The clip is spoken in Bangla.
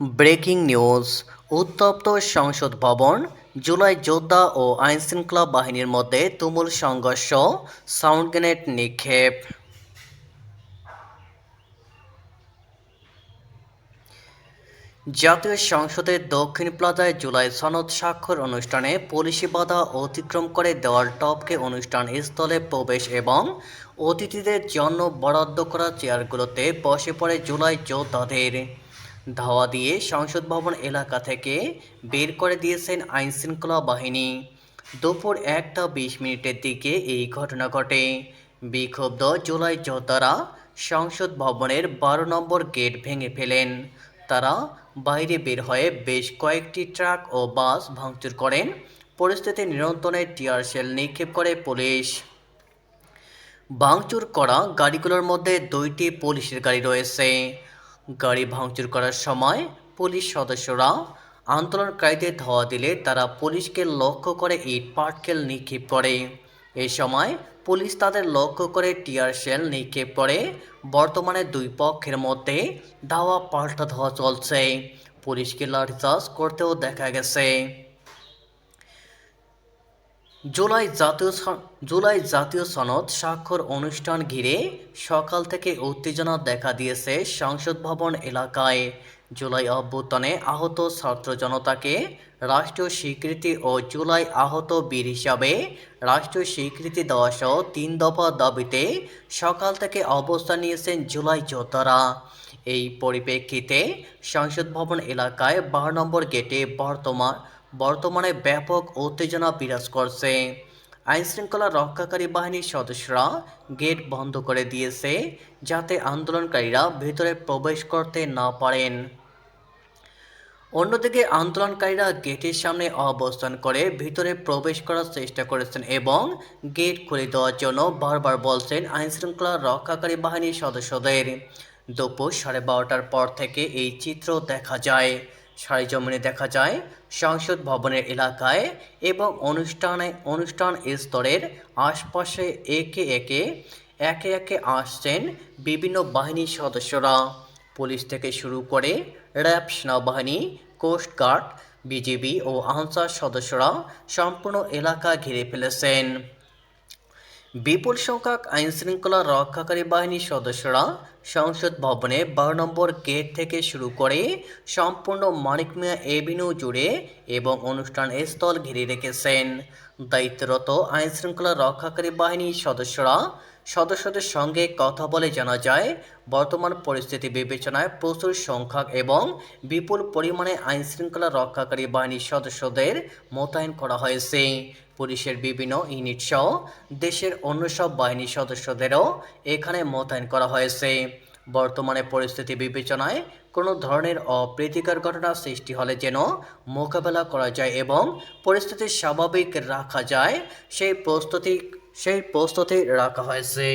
ব্রেকিং নিউজ, উত্তপ্ত সংসদ ভবন, জুলাই যোদ্ধা ও আইনশৃঙ্খলা বাহিনীর মধ্যে তুমুল সংঘর্ষ, সাউন্ড গ্রেনেড নিক্ষেপ। জাতীয় সংসদের দক্ষিণ প্লাজায় জুলাই সনদ স্বাক্ষর অনুষ্ঠানে পুলিশি বাধা অতিক্রম করে দেওয়াল টপকে অনুষ্ঠান স্থলে প্রবেশ এবং অতিথিদের জন্য বরাদ্দ করা চেয়ারগুলোতে বসে পড়ে জুলাই যোদ্ধাদের। ধাওয়া দিয়ে সংসদ ভবন এলাকা থেকে বের করে দিয়েছেন আইনশৃঙ্খলা বাহিনী। দুপুর একটা বিশ মিনিটের দিকে এই ঘটনা ঘটে। বিক্ষুব্ধ জুলাই যোদ্ধারা সংসদ ভবনের বারো নম্বর গেট ভেঙে ফেলেন। তারা বাইরে বের হয়ে বেশ কয়েকটি ট্রাক ও বাস ভাঙচুর করেন। পরিস্থিতি নিয়ন্ত্রণে টিয়ার শেল নিক্ষেপ করে পুলিশ। ভাঙচুর করা গাড়িগুলোর মধ্যে দুইটি পুলিশের গাড়ি রয়েছে। গাড়ি ভাঙচুর করার সময় পুলিশ সদস্যরা আন্দোলনকারীদের ধাওয়া দিলে তারা পুলিশকে লক্ষ্য করে ইট পাটকেল নিক্ষেপ করে। এ সময় পুলিশ তাদের লক্ষ্য করে টিয়ার শেল নিক্ষেপ করে। বর্তমানে দুই পক্ষের মধ্যে ধাওয়া পাল্টা ধাওয়া চলছে। পুলিশকে লাঠিচার্জ করতেও দেখা গেছে। জুলাই জাতীয় জুলাই জাতীয় সনদ স্বাক্ষর অনুষ্ঠান ঘিরে সকাল থেকে উত্তেজনা দেখা দিয়েছে সংসদ ভবন এলাকায়। জুলাই অভ্যুত্থানে আহত ছাত্র জনতাকে রাষ্ট্রীয় স্বীকৃতি ও জুলাই আহত বীর হিসাবে রাষ্ট্রীয় স্বীকৃতি দেওয়া সহ তিন দফা দাবিতে সকাল থেকে অবস্থান নিয়েছেন জুলাই যোদ্ধারা। এই পরিপ্রেক্ষিতে সংসদ ভবন এলাকায় বারো নম্বর গেটে বর্তমান বর্তমানে ব্যাপক উত্তেজনা বিরাজ করছে। আইনশৃঙ্খলা রক্ষাকারী বাহিনীর সদস্যরা গেট বন্ধ করে দিয়েছে যাতে আন্দোলনকারীরা ভেতরে প্রবেশ করতে না পারেন। অন্যদিকে আন্দোলনকারীরা গেটের সামনে অবস্থান করে ভিতরে প্রবেশ করার চেষ্টা করেছেন এবং গেট খুলে দেওয়ার জন্য বারবার বলছেন আইনশৃঙ্খলা রক্ষাকারী বাহিনীর সদস্যদের। দুপুর সাড়ে বারোটার পর থেকে এই চিত্র দেখা যায়। সারিজমিনে দেখা যায়, সংসদ ভবনের এলাকায় এবং অনুষ্ঠানে, অনুষ্ঠান স্তরের আশপাশে একে একে একে একে আসছেন বিভিন্ন বাহিনীর সদস্যরা। পুলিশ থেকে শুরু করে র্যাব সেনাবাহিনী কোস্টগার্ড বিজিবি ও আনসার সদস্যরা সম্পূর্ণ এলাকা ঘিরে ফেলেছেন। বিপুল সংখ্যক আইনশৃঙ্খলা রক্ষাকারী বাহিনীর সদস্যরা সংসদ ভবনে বারো নম্বর গেট থেকে শুরু করে সম্পূর্ণ মানিক মিয়া এভিনিউ জুড়ে এবং অনুষ্ঠান স্থল ঘিরে রেখেছেন। দায়িত্বরত আইনশৃঙ্খলা রক্ষাকারী বাহিনীর সদস্যরা সদস্যদের সঙ্গে কথা বলে জানা যায়, বর্তমান পরিস্থিতি বিবেচনায় প্রচুর সংখ্যক এবং বিপুল পরিমাণে আইনশৃঙ্খলা রক্ষাকারী বাহিনীর সদস্যদের মোতায়েন করা হয়েছে। পুলিশের বিভিন্ন ইউনিট সহ দেশের অন্য সব বাহিনীর সদস্যদেরও এখানে মোতায়েন করা হয়েছে। বর্তমানে পরিস্থিতি বিবেচনায় কোনো ধরনের অপ্রীতিকর ঘটনা সৃষ্টি হলে যেন মোকাবেলা করা যায় এবং পরিস্থিতি স্বাভাবিক রাখা যায়, সেই প্রস্তুতি সেই প্রস্তুতি রাখা হয়েছে।